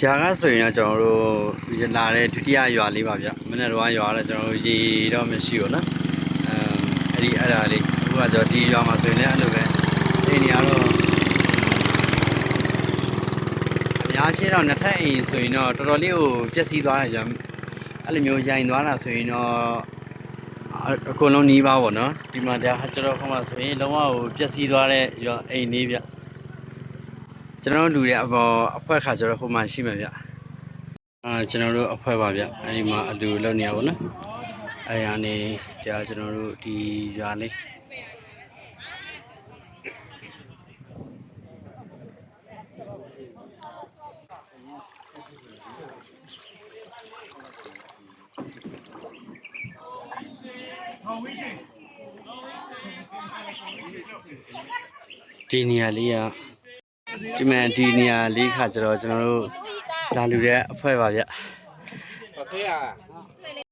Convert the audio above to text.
ဂျာကဆိုရင်တော့ကျွန်တော်တို့လာတဲ့ဒုတိယရွာလေးပါဗျမနေ့တော့ရွာတော့ကျွန်တော်တို့ရေတော့မရှိဘူးနော်အဲအဲ့ဒီအဲ့ဒါလေးအခုကကျွန်တော်ဒီရွာမှာဆိုရင်လည်းအဲ့လိုပဲအိမ်နေရတော့အများကြီးတော့နှစ်ထပ်အိမ်ဆိုရင်တော့တော်တော်လေးကိုပျက်စီးသွားတယ်ကျွန်တော်အဲ့လိုမျိုးရိုင်သွားတာဆိုရင်တော့အအကုန်လုံးနီးပါပေါ့နော်ဒီမှာတရားကျွန်တော်ခမဆိုရင်လုံးဝကိုပျက်စီးသွားတဲ့ရွာအိမ်လေးဗျ ကျွန်တော်တို့လူတွေအပေါ်အဖွဲခါကျတော့ဟိုမှာရှိမှာဗျအာကျွန်တော်တို့အဖွဲပါဗျအဲဒီမှာအလူလောက်နေရပါတော့အဲရနေကြာကျွန်တော်တို့ဒီရွာလေးဒီနေရာလေးက ဒီမှာဒီနေရာလေးခါကျတော့ကျွန်တော်တို့လာလူတဲ့အဖွဲပါဗျဘာဖေးอ่ะ